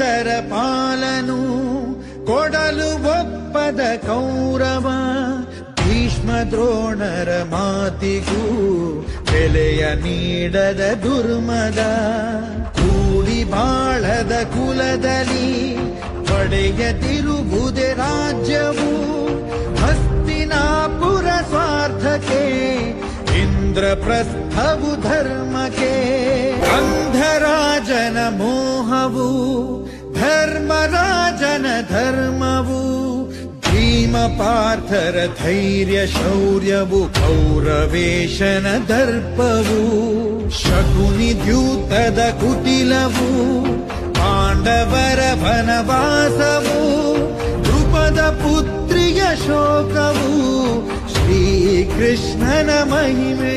ಕಂದರ ಪಾಲನು ಕೊಡಲು ಒಪ್ಪದ ಕೌರವ, ಭೀಷ್ಮ ದ್ರೋಣರ ಮಾತಿಗೂ ಬೆಲೆಯ ನೀಡದ ದುರ್ಮದ, ಕೂಡಿ ಬಾಳದ ಕುಲದಲ್ಲಿ ಪಡೆಯದಿರುವುದೇ ರಾಜ್ಯವು ಹಸ್ತಿನಾಪುರ ಸ್ವಾರ್ಥಕ್ಕೆ, ಇಂದ್ರಪ್ರಸ್ಥವು ಧರ್ಮಕ್ಕೆ ಅಂಧರಾಜನ ಮೋಹವು ಧರ್ಮರಾಜನ ಧರ್ಮವು ಭೀಮ ಪಾರ್ಥರ ಧೈರ್ಯ ಶೌರ್ಯವು ಕೌರವೇಶನ ದರ್ಪವು ಶಕುನಿ ದ್ಯೂತದ ಕುಟಿಲವು ಪಾಂಡವರ ವನವಾಸವು ಧ್ರುಪದ ಪುತ್ರಿಯ ಶೋಕವು ಶ್ರೀಕೃಷ್ಣನ ಮಹಿಮೆಯು